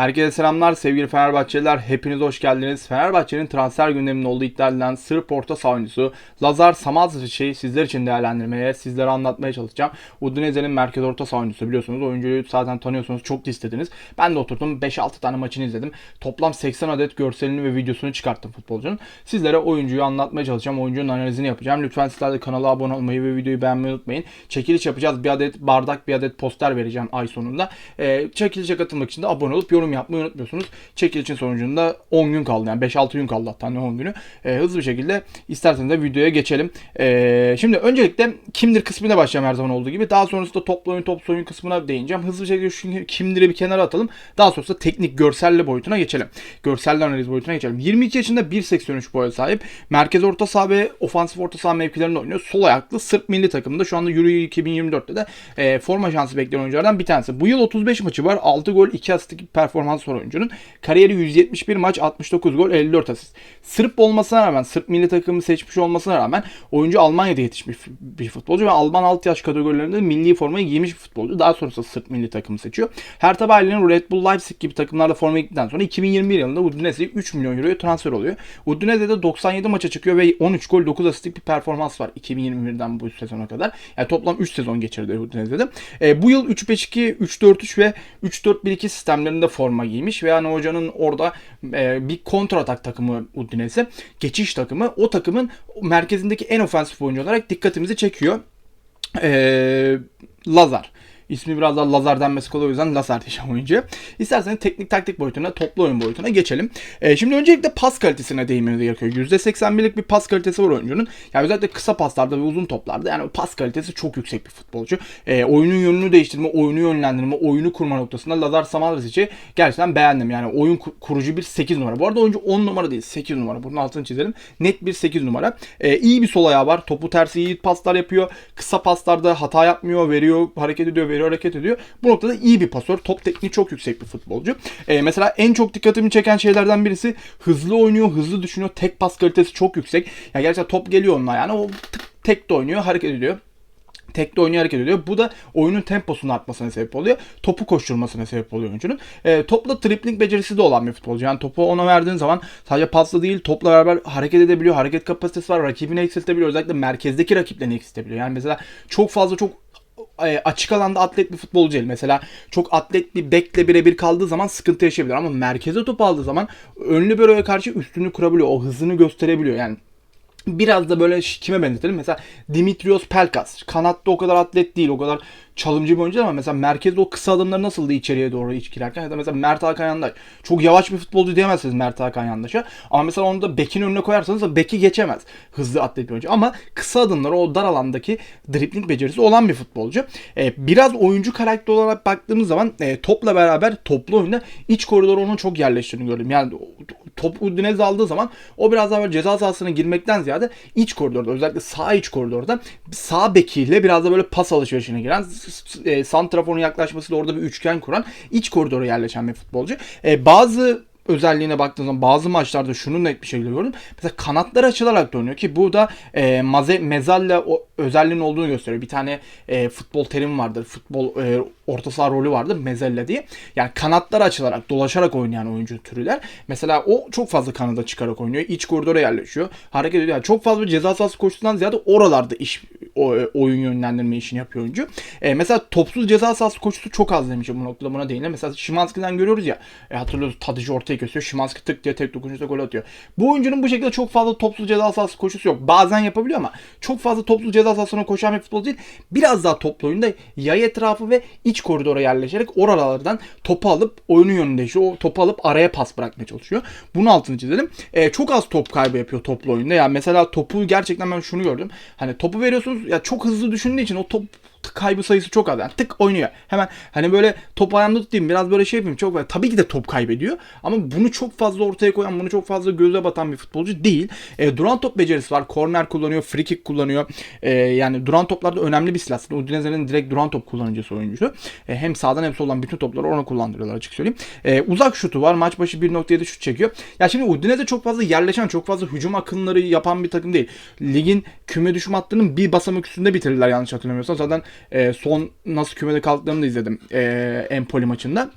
Herkese selamlar sevgili Fenerbahçeliler. Hepiniz hoş geldiniz. Fenerbahçe'nin transfer gündeminin olduğu iddia edilen Sırp orta saha oyuncusu Lazar Samazic'i sizler için değerlendirmeye, sizlere anlatmaya çalışacağım. Udinese'nin merkez orta saha biliyorsunuz. Oyuncuyu zaten tanıyorsunuz. Çok da. Ben de oturdum 5-6 tane maçını izledim. Toplam 80 adet görselini ve videosunu çıkarttım futbolcunun. Sizlere oyuncuyu anlatmaya çalışacağım. Oyuncunun analizini yapacağım. Lütfen sizler de kanala abone olmayı ve videoyu beğenmeyi unutmayın. Çekiliş yapacağız. Bir adet bardak, bir adet poster vereceğim ay sonunda. Ee, çekilişe katılmak için de abone olup yorum yapmayı unutmuyorsunuz. Çekilişin sonucunda 10 gün kaldı. Yani 5-6 gün kaldı hatta ne 10 günü. Ee, hızlı bir şekilde isterseniz de videoya geçelim. Ee, şimdi öncelikle kimdir kısmına başlayacağım her zaman olduğu gibi. Daha sonrasında toplu oyun, topsuz oyun kısmına değineceğim. Hızlı bir şekilde şu kimdir'i bir kenara atalım. Daha sonrasında teknik görselle boyutuna geçelim. Görsel analiz boyutuna geçelim. 22 yaşında 1.83 boya sahip. Merkez orta saha ve ofansif orta saha mevkilerinde oynuyor. Sol ayaklı Sırp milli takımında şu anda Euro 2024'te de e, forma şansı bekleyen oyunculardan bir tanesi. Bu yıl 35 maçı var. 6 gol 2 asistlik performans var oyuncunun. Kariyeri 171 maç 69 gol 54 asist. Sırp olmasına rağmen Sırp milli takımı seçmiş olmasına rağmen oyuncu Almanya'da yetişmiş bir futbolcu ve Alman alt yaş kategorilerinde milli formayı giymiş bir futbolcu. Daha sonrasında Sırp milli takımı seçiyor. Hertha Berlin'in Red Bull Leipzig gibi takımlarda forma giydikten sonra 2021 yılında Udinese'ye 3 milyon euroya transfer oluyor. Udinese'de 97 maça çıkıyor ve 13 gol 9 asistlik bir performans var 2021'den bu sezona kadar. Yani toplam 3 sezon geçirdi Udinese'de. E, bu yıl 3-5-2, 3-4-3 ve 3-4-1-2 sistemlerinde forma giymiş ve yani hocanın orada e, bir kontratak takımı Udinese, geçiş takımı. O takımın merkezindeki en ofensif oyuncu olarak dikkatimizi çekiyor. E, Lazar. İsmi biraz daha Lazar denmesi kolay o yüzden Lazar diyeceğim oyuncuya. İsterseniz teknik taktik boyutuna, toplu oyun boyutuna geçelim. Ee, şimdi öncelikle pas kalitesine değinmeniz gerekiyor. %81'lik bir pas kalitesi var oyuncunun. Yani özellikle kısa paslarda ve uzun toplarda yani pas kalitesi çok yüksek bir futbolcu. Ee, oyunun yönünü değiştirme, oyunu yönlendirme, oyunu kurma noktasında Lazar Samadric'i gerçekten beğendim. Yani oyun kurucu bir 8 numara. Bu arada oyuncu 10 numara değil 8 numara. Bunun altını çizelim. Net bir 8 numara. Ee, iyi bir sol ayağı var. Topu tersi iyi paslar yapıyor. Kısa paslarda hata yapmıyor, veriyor, hareket ediyor, veriyor hareket ediyor. Bu noktada iyi bir pasör. Top tekniği çok yüksek bir futbolcu. Ee, mesela en çok dikkatimi çeken şeylerden birisi hızlı oynuyor, hızlı düşünüyor. Tek pas kalitesi çok yüksek. Yani gerçekten top geliyor onunla yani o tık, tek de oynuyor, hareket ediyor. Tekte oynuyor hareket ediyor. Bu da oyunun temposunun artmasına sebep oluyor. Topu koşturmasına sebep oluyor oyuncunun. E, topla tripling becerisi de olan bir futbolcu. Yani topu ona verdiğin zaman sadece pasla değil topla beraber hareket edebiliyor. Hareket kapasitesi var. Rakibini eksiltebiliyor. Özellikle merkezdeki rakiplerini eksiltebiliyor. Yani mesela çok fazla çok e, açık alanda atlet bir futbolcu değil. Mesela çok atlet bir bekle birebir kaldığı zaman sıkıntı yaşayabilir ama merkeze top aldığı zaman önlü bölüye karşı üstünü kurabiliyor. O hızını gösterebiliyor. Yani biraz da böyle kime benzetelim? Mesela Dimitrios Pelkas. Kanatta o kadar atlet değil. O kadar çalımcı bir oyuncu ama mesela merkezde o kısa adımları nasıldı içeriye doğru iç girerken ya da mesela Mert Hakan Yandaş. Çok yavaş bir futbolcu diyemezsiniz Mert Hakan Yandaş'a. Ama mesela onu da bekin önüne koyarsanız da beki geçemez. Hızlı atlet bir oyuncu. Ama kısa adımları o dar alandaki dribling becerisi olan bir futbolcu. Ee, biraz oyuncu karakteri olarak baktığımız zaman e, topla beraber toplu oyunda iç koridoru onun çok yerleştirdiğini gördüm. Yani top Udinese aldığı zaman o biraz daha böyle ceza sahasına girmekten ziyade iç koridorda özellikle sağ iç koridorda sağ bekiyle biraz da böyle pas alışverişine giren e, santraforun yaklaşmasıyla orada bir üçgen kuran iç koridora yerleşen bir futbolcu. E, bazı özelliğine baktığınız zaman bazı maçlarda şunu net bir şekilde gördüm. Mesela kanatlar açılarak da oynuyor ki bu da e, maze, mezalle o özelliğinin olduğunu gösteriyor. Bir tane e, futbol terim vardır. Futbol e, orta saha rolü vardır mezelle diye. Yani kanatlar açılarak, dolaşarak oynayan oyuncu türüler. Mesela o çok fazla kanada çıkarak oynuyor. İç koridora yerleşiyor. Hareket ediyor. Yani çok fazla ceza sahası koştuğundan ziyade oralarda iş e, oyun yönlendirme işini yapıyor oyuncu. E, mesela topsuz ceza sahası koşusu çok az demişim bu noktada buna değinelim. Mesela Şimanski'den görüyoruz ya. E, hatırlıyoruz Tadic ortaya kesiyor. Şimanski tık diye tek dokunuşta gol atıyor. Bu oyuncunun bu şekilde çok fazla topsuz ceza sahası koşusu yok. Bazen yapabiliyor ama çok fazla topsuz ceza sahasına koşan bir futbolcu değil. Biraz daha toplu oyunda yay etrafı ve iç koridora yerleşerek oralardan topu alıp oyunun yönünde işte o topu alıp araya pas bırakmaya çalışıyor. Bunun altını çizelim. E, çok az top kaybı yapıyor toplu oyunda. Yani mesela topu gerçekten ben şunu gördüm. Hani topu veriyorsunuz ya çok hızlı düşündüğü için o top kaybı sayısı çok az. Yani tık oynuyor. Hemen hani böyle top ayağımda tutayım biraz böyle şey yapayım. Çok böyle. Tabii ki de top kaybediyor. Ama bunu çok fazla ortaya koyan, bunu çok fazla göze batan bir futbolcu değil. E, duran top becerisi var. Korner kullanıyor, free kick kullanıyor. E, yani duran toplarda önemli bir silah. Udinese'nin direkt duran top kullanıcısı oyuncusu. E, hem sağdan hem soldan bütün topları ona kullandırıyorlar açık söyleyeyim. E, uzak şutu var. Maç başı 1.7 şut çekiyor. Ya şimdi Udinese çok fazla yerleşen, çok fazla hücum akınları yapan bir takım değil. Ligin küme düşme hattının bir basamak üstünde bitirdiler yanlış hatırlamıyorsam. Zaten e, son nasıl kümede kaldıklarını da izledim e, Empoli maçında.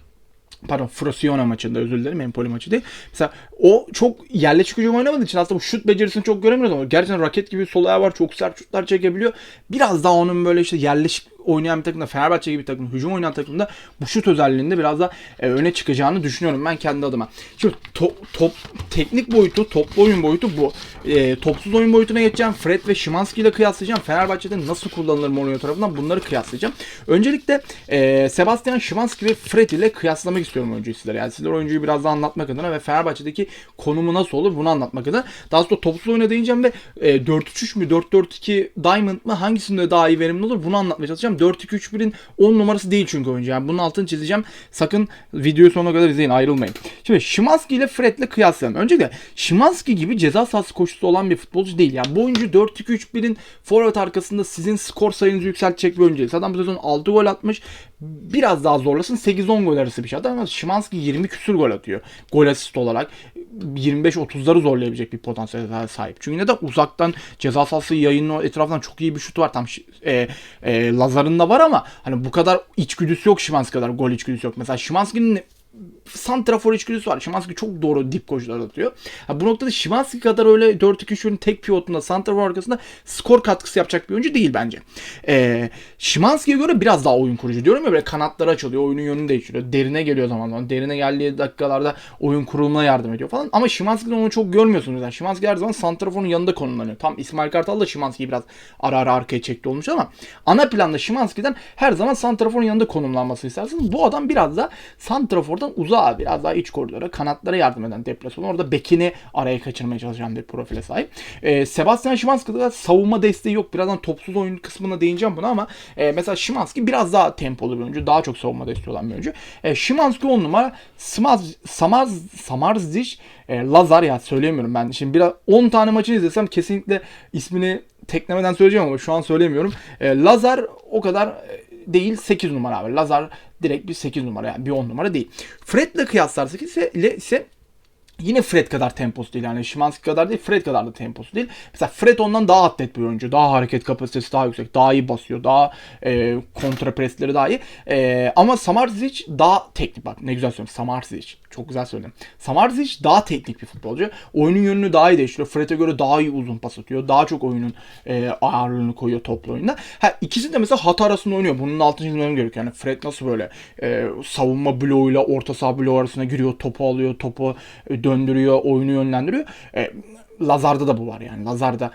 pardon Frosinone maçında özür dilerim Empoli maçı değil. Mesela o çok yerleşik hücum oynamadığı için aslında bu şut becerisini çok göremiyoruz ama gerçekten raket gibi sol ayağı var çok sert şutlar çekebiliyor. Biraz daha onun böyle işte yerleşik oynayan bir takımda Fenerbahçe gibi bir takım hücum oynayan takımda bu şut özelliğinde biraz da e, öne çıkacağını düşünüyorum ben kendi adıma. Şimdi top, top teknik boyutu, toplu oyun boyutu bu. E, topsuz oyun boyutuna geçeceğim. Fred ve Şimanski ile kıyaslayacağım. Fenerbahçe'de nasıl kullanılır Mourinho tarafından bunları kıyaslayacağım. Öncelikle e, Sebastian Şimanski ve Fred ile kıyaslamak istiyorum oyuncuyu sizlere. Yani sizlere oyuncuyu biraz daha anlatmak adına ve Fenerbahçe'deki konumu nasıl olur bunu anlatmak adına. Daha sonra topsuz oyuna değineceğim ve e, 4-3-3 mü 4-4-2 Diamond mı hangisinde daha iyi verimli olur bunu anlatmaya çalışacağım. 4-2-3-1'in 10 numarası değil çünkü oyuncu. Yani bunun altını çizeceğim. Sakın videoyu sonuna kadar izleyin ayrılmayın. Şimdi Şimanski ile Fred ile kıyaslayalım. Öncelikle Şimanski gibi ceza sahası koşusu olan bir futbolcu değil. Yani bu oyuncu 4-2-3-1'in forvet arkasında sizin skor sayınızı yükseltecek bir oyuncu. Zaten bu sezon 6 gol atmış. Biraz daha zorlasın 8-10 gol arası bir şey. Ama Şimanski 20 küsür gol atıyor. Gol asist olarak 25-30'ları zorlayabilecek bir potansiyele sahip. Çünkü neden uzaktan ceza sahası yayının etrafından çok iyi bir şut var. Tam e, e, Lazar'ın da var ama hani bu kadar içgüdüsü yok Şimanski kadar gol içgüdüsü yok. Mesela Şimanski'nin santrafor içgüdüsü var. Şimanski çok doğru dip koşular atıyor. Ha, bu noktada Şimanski kadar öyle 4-2-3'ün tek pivotunda santrafor arkasında skor katkısı yapacak bir oyuncu değil bence. Ee, Şimanski'ye göre biraz daha oyun kurucu. Diyorum ya böyle kanatları açılıyor. Oyunun yönünü değiştiriyor. Derine geliyor zaman zaman. Derine geldiği dakikalarda oyun kurulumuna yardım ediyor falan. Ama Şimanski'den onu çok görmüyorsunuz. Yani Şimanski her zaman santraforun yanında konumlanıyor. Tam İsmail Kartal da Şimanski'yi biraz ara ara arkaya çekti olmuş ama ana planda Şimanski'den her zaman santraforun yanında konumlanması istersiniz. Bu adam biraz da santrafordan uzağa biraz daha iç koridora kanatlara yardım eden deplasman. Orada bekini araya kaçırmaya çalışan bir profile sahip. Ee, Sebastian Szymanski'de savunma desteği yok. Birazdan topsuz oyun kısmına değineceğim buna ama e, mesela Szymanski biraz daha tempolu bir oyuncu. Daha çok savunma desteği olan bir oyuncu. E, Szymanski 10 numara. Smaz, Samaz, Samarzic, e, Lazar ya söyleyemiyorum ben. Şimdi biraz 10 tane maçını izlesem kesinlikle ismini teklemeden söyleyeceğim ama şu an söylemiyorum. E, Lazar o kadar e, değil 8 numara abi. Lazar direkt bir 8 numara yani bir 10 numara değil. Fred'le kıyaslarsak ise, ise Yine Fred kadar temposu değil yani Şimanski kadar değil Fred kadar da temposu değil. Mesela Fred ondan daha atlet bir oyuncu. Daha hareket kapasitesi daha yüksek. Daha iyi basıyor. Daha e, kontra presleri daha iyi. E, ama Samarzic daha teknik bak ne güzel söylüyorum. Samarzic. Çok güzel söyledim. Samarzic daha teknik bir futbolcu. Oyunun yönünü daha iyi değiştiriyor. Fred'e göre daha iyi uzun pas atıyor. Daha çok oyunun e, ağırlığını koyuyor toplu oyunda. Ha, ikisi de mesela hata arasında oynuyor. Bunun altını çizmem gerekiyor. Yani Fred nasıl böyle e, savunma bloğuyla orta saha bloğu arasında giriyor. Topu alıyor. Topu e, döndürüyor. Oyunu yönlendiriyor. E, Lazar'da da bu var yani. Lazar da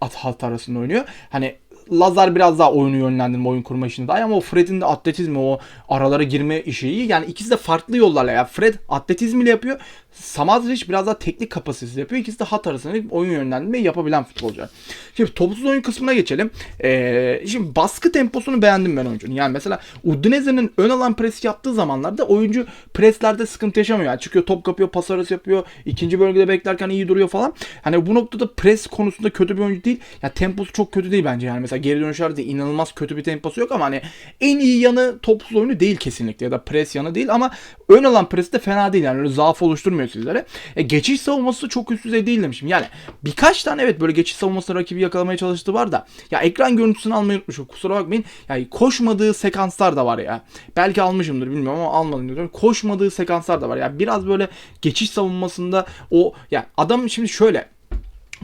at hat arasında oynuyor. Hani Lazar biraz daha oyunu yönlendirme, oyun kurma işinde ama o Fred'in de atletizmi, o aralara girme işi iyi. Yani ikisi de farklı yollarla. Yani Fred atletizmiyle yapıyor. Samazic biraz daha teknik kapasitesi yapıyor. İkisi de hat arasında oyun yönlendirmeyi yapabilen futbolcular. Şimdi topsuz oyun kısmına geçelim. Ee, şimdi baskı temposunu beğendim ben oyuncunun. Yani mesela Udinese'nin ön alan pres yaptığı zamanlarda oyuncu preslerde sıkıntı yaşamıyor. Yani çıkıyor top kapıyor, pas arası yapıyor. ikinci bölgede beklerken iyi duruyor falan. Hani bu noktada pres konusunda kötü bir oyuncu değil. Ya temposu çok kötü değil bence. Yani mesela geri dönüşlerde inanılmaz kötü bir temposu yok ama hani en iyi yanı topsuz oyunu değil kesinlikle ya da pres yanı değil ama ön alan presi de fena değil. Yani öyle zaaf oluşturmuyor sizlere. E, geçiş savunması çok üst düzey değil demişim. Yani birkaç tane evet böyle geçiş savunması rakibi yakalamaya çalıştığı var da ya ekran görüntüsünü almayı unutmuşum. Kusura bakmayın. Yani koşmadığı sekanslar da var ya. Belki almışımdır bilmiyorum ama almadım diyorum. Koşmadığı sekanslar da var. Ya yani biraz böyle geçiş savunmasında o ya adam şimdi şöyle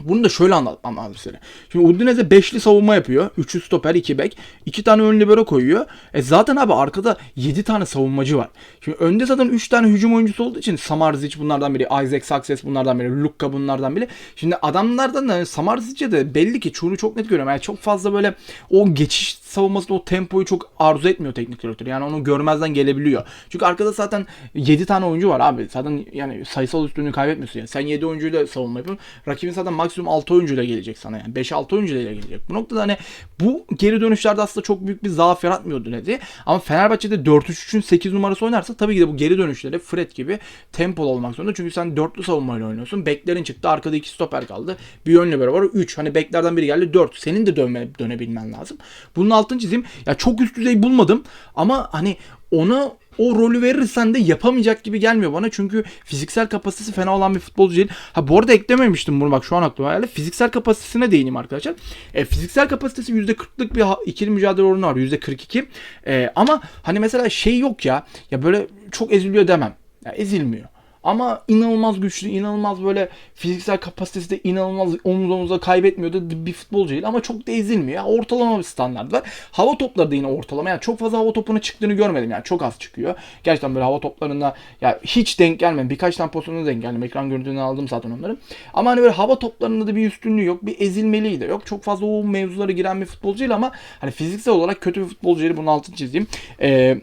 bunu da şöyle anlatmam lazım size. Şimdi Udinese beşli savunma yapıyor. 3'ü stoper, 2 bek. 2 tane ön libero koyuyor. E zaten abi arkada 7 tane savunmacı var. Şimdi önde zaten 3 tane hücum oyuncusu olduğu için Samarzic bunlardan biri, Isaac Success bunlardan biri, Luka bunlardan biri. Şimdi adamlardan da Samarzic'e de belli ki çoğunu çok net görüyorum. Yani çok fazla böyle o geçiş savunmasında o tempoyu çok arzu etmiyor teknik direktör. Yani onu görmezden gelebiliyor. Çünkü arkada zaten 7 tane oyuncu var abi. Zaten yani sayısal üstünlüğü kaybetmiyorsun. Yani sen 7 oyuncuyla savunma yapıyorsun. Rakibin zaten maksimum 6 oyuncuyla gelecek sana yani. 5-6 oyuncuyla gelecek. Bu noktada hani bu geri dönüşlerde aslında çok büyük bir zaaf yaratmıyordu dedi. Ama Fenerbahçe'de 4-3-3'ün 8 numarası oynarsa tabii ki de bu geri dönüşleri Fred gibi tempolu olmak zorunda. Çünkü sen dörtlü savunmayla oynuyorsun. Beklerin çıktı. Arkada iki stoper kaldı. Bir yönlü böyle var. 3. Hani beklerden biri geldi 4. Senin de dönme, dönebilmen lazım. Bunun altını çizeyim. Ya çok üst düzey bulmadım ama hani onu o rolü verirsen de yapamayacak gibi gelmiyor bana. Çünkü fiziksel kapasitesi fena olan bir futbolcu değil. Ha bu arada eklememiştim bunu bak şu an aklıma geldi. Fiziksel kapasitesine değineyim arkadaşlar. E, fiziksel kapasitesi %40'lık bir ikili mücadele oranı var. %42. E, ama hani mesela şey yok ya. Ya böyle çok eziliyor demem. Ya ezilmiyor. Ama inanılmaz güçlü, inanılmaz böyle fiziksel kapasitesi de inanılmaz omuz omuza kaybetmiyor da bir futbolcu değil ama çok da ezilmiyor. Ortalama bir standart var. Hava topları da yine ortalama. Yani çok fazla hava topuna çıktığını görmedim yani çok az çıkıyor. Gerçekten böyle hava toplarında ya hiç denk gelmem. Birkaç tane pozisyonda denk geldim. Ekran görüntülerini aldım zaten onları. Ama hani böyle hava toplarında da bir üstünlüğü yok. Bir ezilmeliği de yok. Çok fazla o mevzulara giren bir futbolcu değil ama hani fiziksel olarak kötü bir futbolcu değil. Bunun altını çizeyim. Eee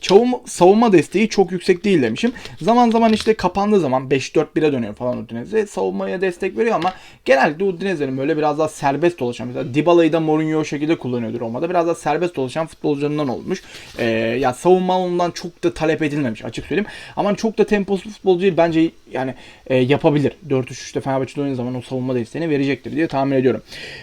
Savunma, savunma desteği çok yüksek değil demişim. Zaman zaman işte kapandığı zaman 5-4-1'e dönüyor falan Udinese. Savunmaya destek veriyor ama genellikle Udinese'nin böyle biraz daha serbest dolaşan mesela Dybala'yı da Mourinho o şekilde kullanıyordur Roma'da. Biraz daha serbest dolaşan futbolcularından olmuş. Ee, ya savunma ondan çok da talep edilmemiş açık söyleyeyim. Ama çok da temposuz futbolcu. Bence yani e, yapabilir. 4-3-3'te Fenerbahçe'de oynadığı zaman o savunma desteğini verecektir diye tahmin ediyorum.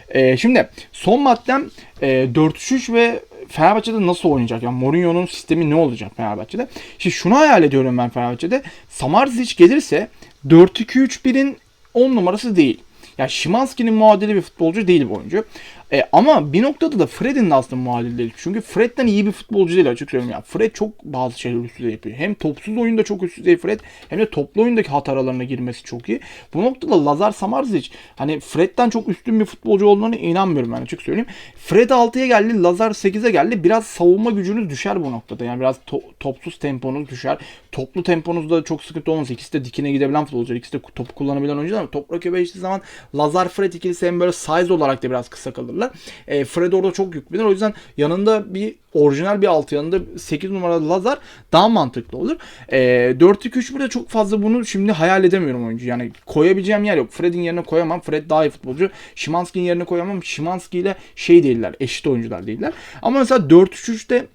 E, şimdi son maddem e, 4-3-3 ve Fenerbahçe'de nasıl oynayacak? Yani Mourinho'nun sistemi ne olacak Fenerbahçe'de? Şimdi şunu hayal ediyorum ben Fenerbahçe'de. Samarzic gelirse 4-2-3-1'in 10 numarası değil. Yani Şimanski'nin muadili bir futbolcu değil bu oyuncu. E, ama bir noktada da Fred'in de aslında muadili değil. Çünkü Fred'den iyi bir futbolcu değil açık söyleyeyim. Ya. Fred çok bazı şeyler üst düzey yapıyor. Hem topsuz oyunda çok üst düzey Fred hem de toplu oyundaki hat aralarına girmesi çok iyi. Bu noktada Lazar Samarzic hani Fred'den çok üstün bir futbolcu olduğuna inanmıyorum ben açık söyleyeyim. Fred 6'ya geldi, Lazar 8'e geldi. Biraz savunma gücünüz düşer bu noktada. Yani biraz to- topsuz temponuz düşer. Toplu temponuzda çok sıkıntı olmaz. İkisi de dikine gidebilen futbolcular. İkisi de topu kullanabilen oyuncular ama top rakibe zaman Lazar Fred ikilisi hem böyle size olarak da biraz kısa kalırlar. E, Fred orada çok yük biner. O yüzden yanında bir orijinal bir altı yanında 8 numaralı Lazar daha mantıklı olur. E, 4-2-3-1'de çok fazla bunu şimdi hayal edemiyorum oyuncu. Yani koyabileceğim yer yok. Fred'in yerine koyamam. Fred daha iyi futbolcu. Şimanski'nin yerine koyamam. Şimanski ile şey değiller. Eşit oyuncular değiller. Ama mesela 4-3-3'te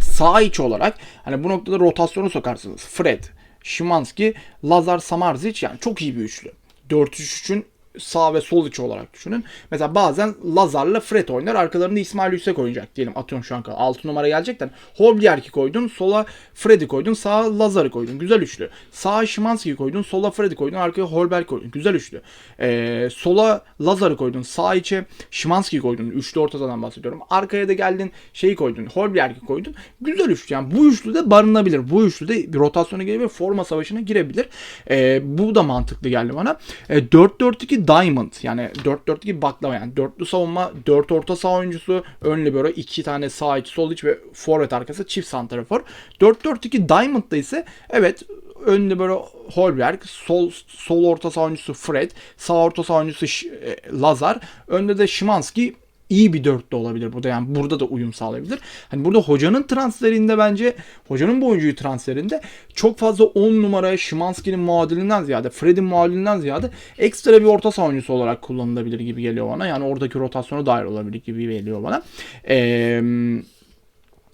sağ iç olarak hani bu noktada rotasyonu sokarsınız. Fred, Şimanski, Lazar Samarzic yani çok iyi bir üçlü. 4-3-3'ün sağ ve sol içi olarak düşünün. Mesela bazen Lazar'la Fred oynar. Arkalarında İsmail Yüksek oynayacak diyelim. Atıyorum şu an 6 numara gelecekten. Hoblierki koydun. Sola Fred'i koydun. Sağa Lazar'ı koydun. Güzel üçlü. Sağa Şimanski'yi koydun. Sola Fred'i koydun. Arkaya Holberg koydun. Güzel üçlü. Ee, sola Lazar'ı koydun. Sağ içe Şimanski'yi koydun. Üçlü ortadan bahsediyorum. Arkaya da geldin şeyi koydun. Holberg'i koydun. Güzel üçlü. Yani bu üçlü de barınabilir. Bu üçlü de bir rotasyona girebilir. Forma savaşına girebilir. Ee, bu da mantıklı geldi bana. Ee, 4-4-2 Diamond. Yani 4-4-2 baklava yani. Dörtlü savunma 4 orta saha oyuncusu ön libero 2 tane sağ iç sol iç ve forvet arkası çift santrafor. 4-4-2 Diamond'da ise evet ön libero Holberg, sol sol orta saha oyuncusu Fred, sağ orta saha oyuncusu e, Lazar, önde de Şimanski iyi bir dörtlü olabilir burada. Yani burada da uyum sağlayabilir. Hani burada hocanın transferinde bence hocanın bu oyuncuyu transferinde çok fazla 10 numara Şimanski'nin muadilinden ziyade Fred'in muadilinden ziyade ekstra bir orta saha oyuncusu olarak kullanılabilir gibi geliyor bana. Yani oradaki rotasyona dair olabilir gibi geliyor bana. Eee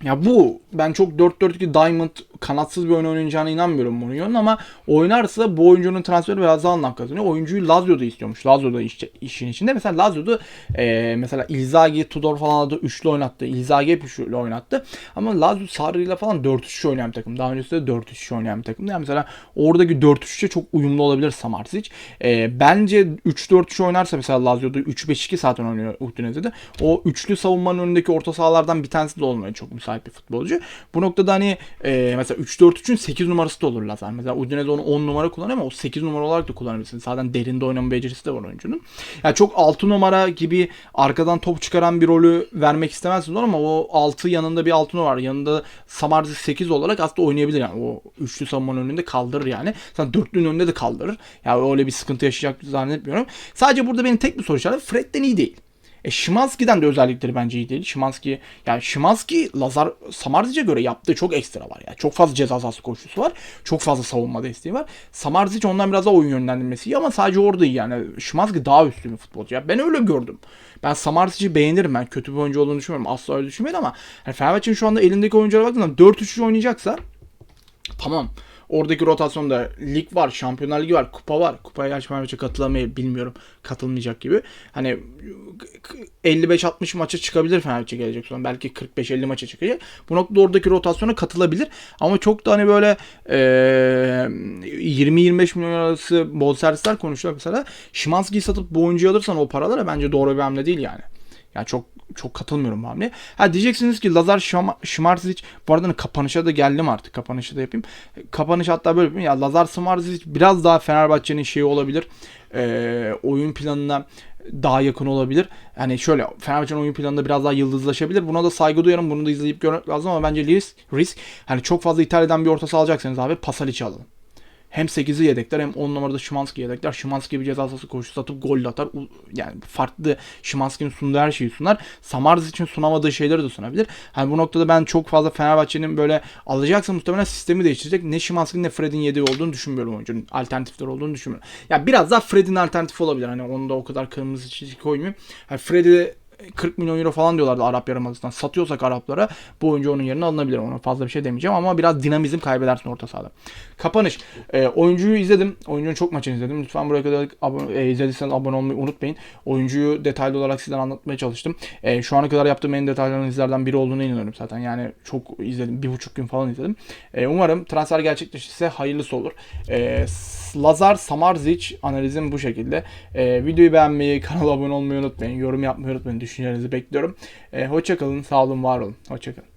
ya bu ben çok 4-4-2 Diamond kanatsız bir oyun oynayacağına inanmıyorum Mourinho'nun ama oynarsa bu oyuncunun transferi biraz daha anlam kazanıyor. Oyuncuyu Lazio'da istiyormuş. Lazio'da iş, işin içinde. Mesela Lazio'da e, mesela Ilzagi, Tudor falan da üçlü oynattı. Ilzagi hep üçlü oynattı. Ama Lazio Sarri'yle falan 4-3 oynayan bir takım. Daha öncesinde de 4-3 oynayan bir takım. Yani mesela oradaki 4-3'e çok uyumlu olabilir Samardzic. E, bence 3-4-3 oynarsa mesela Lazio'da 3-5-2 zaten oynuyor Udinese'de. O üçlü savunmanın önündeki orta sahalardan bir tanesi de olmaya çok müsait bir futbolcu. Bu noktada hani e, mesela 3-4-3'ün 8 numarası da olur Lazar. Mesela Udinese onu 10 numara kullanıyor ama o 8 numara olarak da kullanabilirsin. Zaten derinde oynama becerisi de var oyuncunun. Yani çok 6 numara gibi arkadan top çıkaran bir rolü vermek istemezsin ama o 6 yanında bir 6 numara var. Yanında Samardzic 8 olarak aslında oynayabilir yani. O üçlü savunmanın önünde kaldırır yani. Sen dörtlünün önünde de kaldırır. Yani öyle bir sıkıntı yaşayacak zannetmiyorum. Sadece burada benim tek bir soru işareti Fred'den iyi değil. E Şimanski'den de özellikleri bence iyi değil. Şimanski yani Şimanski Lazar Samarzic'e göre yaptığı çok ekstra var ya. Çok fazla ceza sahası koşusu var. Çok fazla savunma desteği var. Samarzic ondan biraz daha oyun yönlendirmesi iyi ama sadece orada iyi yani. Şimanski daha üstün bir futbolcu. Ya ben öyle gördüm. Ben Samarzic'i beğenirim. Ben kötü bir oyuncu olduğunu düşünmüyorum. Asla öyle düşünmedim ama yani Fenerbahçe'nin şu anda elindeki oyunculara baktığında 4-3 oynayacaksa tamam. Oradaki rotasyonda lig var, Şampiyonlar Ligi var, kupa var. Kupaya gerçi Fenerbahçe katılamayı bilmiyorum. Katılmayacak gibi. Hani 55-60 maça çıkabilir Fenerbahçe gelecek sonra. Belki 45-50 maça çıkacak. Bu noktada oradaki rotasyona katılabilir. Ama çok da hani böyle e, 20-25 milyon arası bonservisler konuşuyor mesela. Şimanski'yi satıp bu oyuncuyu alırsan o paralara bence doğru bir hamle değil yani. Yani çok çok katılmıyorum bu hamleye. Ha diyeceksiniz ki Lazar Şmarzic bu arada hani kapanışa da geldim artık. Kapanışı da yapayım. Kapanış hatta böyle yapayım. Ya Lazar Şmarzic biraz daha Fenerbahçe'nin şeyi olabilir. Ee, oyun planına daha yakın olabilir. Yani şöyle Fenerbahçe'nin oyun planında biraz daha yıldızlaşabilir. Buna da saygı duyarım. Bunu da izleyip görmek lazım ama bence risk, risk hani çok fazla İtalya'dan bir orta saha alacaksanız abi Pasalic'i alın. Hem 8'i yedekler hem 10 numarada Şimanski yedekler. Şimanski bir ceza sahası koşusu atıp gol atar. Yani farklı Şimanski'nin sunduğu her şeyi sunar. Samarz için sunamadığı şeyleri de sunabilir. Hani bu noktada ben çok fazla Fenerbahçe'nin böyle alacaksa muhtemelen sistemi değiştirecek. Ne Şimanski'nin ne Fred'in yediği olduğunu düşünmüyorum oyuncunun. Alternatifler olduğunu düşünmüyorum. Ya biraz daha Fred'in alternatifi olabilir. Hani onu da o kadar kırmızı çizgi koymayayım. Hani Fred'i 40 milyon euro falan diyorlardı Arap Yarımadası'ndan. Satıyorsak Araplara bu oyuncu onun yerine alınabilir. Ona fazla bir şey demeyeceğim ama biraz dinamizm kaybedersin orta sahada. Kapanış. Ee, oyuncuyu izledim. Oyuncunun çok maçını izledim. Lütfen buraya kadar abone, e, izlediyseniz abone olmayı unutmayın. Oyuncuyu detaylı olarak sizden anlatmaya çalıştım. E, şu ana kadar yaptığım en detaylı analizlerden biri olduğuna inanıyorum zaten. Yani çok izledim. Bir buçuk gün falan izledim. E, umarım transfer gerçekleşirse hayırlısı olur. E, Lazar Samarzic analizim bu şekilde. E, videoyu beğenmeyi, kanala abone olmayı unutmayın. Yorum yapmayı unutmayın. Düşüncelerinizi bekliyorum. E, hoşçakalın. Sağ olun, var olun. Hoşçakalın.